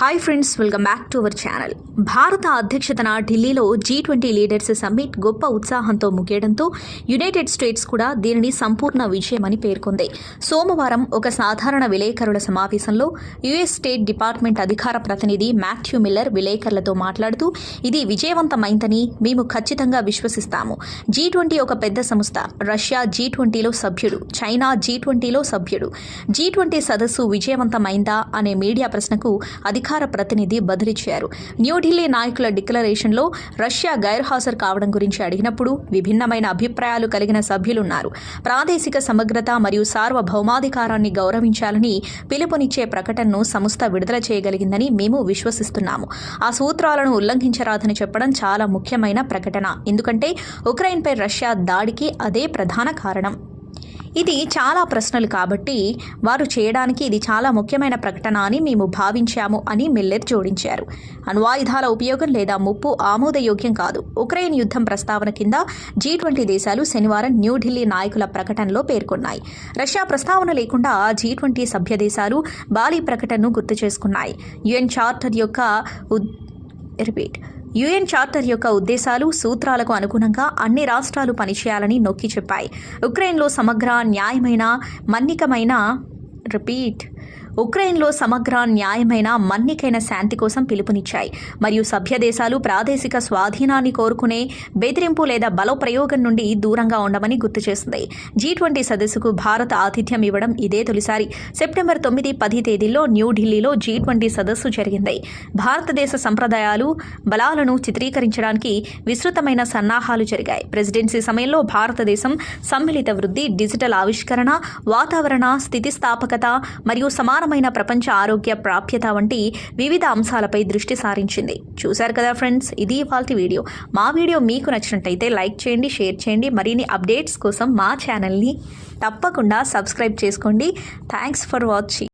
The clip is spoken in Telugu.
Hi friends welcome back to our channel భారత అధ్యక్షతన ఢిల్లీలో జీ ట్వంటీ లీడర్స్ సమ్మిట్ గొప్ప ఉత్సాహంతో ముగియడంతో యునైటెడ్ స్టేట్స్ కూడా దీనిని సంపూర్ణ విజయమని పేర్కొంది. సోమవారం ఒక సాధారణ విలేకరుల సమావేశంలో యుఎస్ స్టేట్ డిపార్ట్మెంట్ అధికార ప్రతినిధి మాథ్యూ మిల్లర్ విలేకరులతో మాట్లాడుతూ ఇది విజయవంతమైందని మేము ఖచ్చితంగా విశ్వసిస్తాము. జీ ట్వంటీ ఒక పెద్ద సంస్థ. రష్యా జీ ట్వంటీలో సభ్యుడు. చైనా జీ ట్వంటీలో సభ్యుడు. జీ ట్వంటీ సదస్సు విజయవంతమైందా? అనే మీడియా ప్రశ్నకు అధికార ప్రతినిధి బదులిచ్చారు న్యూఢిల్లీ నాయకుల డిక్లరేషన్లో రష్యా గైర్హాజరు కావడం గురించి అడిగినప్పుడు విభిన్నమైన అభిప్రాయాలు కలిగిన సభ్యులున్నారు. ప్రాదేశిక సమగ్రత మరియు సార్వభౌమాధికారాన్ని గౌరవించాలని పిలుపునిచ్చే ప్రకటనను సంస్థ విడుదల చేయగలిగిందని మేము విశ్వసిస్తున్నాము. ఆ సూత్రాలను ఉల్లంఘించరాదని చెప్పడం చాలా ముఖ్యమైన ప్రకటన. ఎందుకంటే ఉక్రెయిన్పై రష్యా దాడికి అదే ప్రధాన కారణం. ఇది చాలా ప్రశ్నలు కాబట్టి వారు చేయడానికి ఇది చాలా ముఖ్యమైన ప్రకటన అని మేము భావించాము అని మిల్లెర్ జోడించారు. అణ్వాయుధాల ఉపయోగం లేదా ముప్పు ఆమోదయోగ్యం కాదు. ఉక్రెయిన్ యుద్ధం ప్రస్తావన కింద జీ ట్వంటీ దేశాలు శనివారం న్యూఢిల్లీ నాయకుల ప్రకటనలో పేర్కొన్నాయి. రష్యా ప్రస్తావన లేకుండా జీ ట్వంటీ సభ్య దేశాలు బాలీ ప్రకటనను గుర్తు చేసుకున్నాయి. యుఎన్ చార్టర్ యొక్క ఉద్ రిపీట్. యుఎన్ చార్టర్ యొక్క ఉద్దేశాలు సూత్రాలకు అనుగుణంగా అన్ని రాష్ట్రాలు పనిచేయాలని నొక్కి చెప్పాయి. ఉక్రెయిన్లో సమగ్ర న్యాయమైన మన్నికమైన రిపీట్. ఉక్రెయిన్లో సమగ్ర న్యాయమైన మన్నికైన శాంతి కోసం పిలుపునిచ్చాయి. మరియు సభ్య దేశాలు ప్రాదేశిక స్వాధీనాన్ని కోరుకునే బెదిరింపు లేదా బలప్రయోగం నుండి దూరంగా ఉండమని గుర్తు చేసింది జీ ట్వంటీ సదస్సుకు భారత ఆతిథ్యం ఇవ్వడం ఇదే తొలిసారి. సెప్టెంబర్ తొమ్మిది పది తేదీల్లో న్యూఢిల్లీలో జీ ట్వంటీ సదస్సు జరిగింది. భారతదేశ సంప్రదాయాలు బలాలను చిత్రీకరించడానికి విస్తృతమైన సన్నాహాలు జరిగాయి. ప్రెసిడెన్సీ సమయంలో భారతదేశం సమ్మిళిత వృద్ధి డిజిటల్ ఆవిష్కరణ వాతావరణ స్థితిస్థాపకత మరియు సమానమైన ప్రపంచ ఆరోగ్య ప్రాప్యత వంటి వివిధ అంశాలపై దృష్టి సారించింది. చూశారు కదా ఫ్రెండ్స్ ఇది ఇవాళ వీడియో. మా వీడియో మీకు నచ్చినట్టయితే లైక్ చేయండి షేర్ చేయండి. మరిన్ని అప్డేట్స్ కోసం మా ఛానల్ని తప్పకుండా సబ్స్క్రైబ్ చేసుకోండి. Thanks for watching.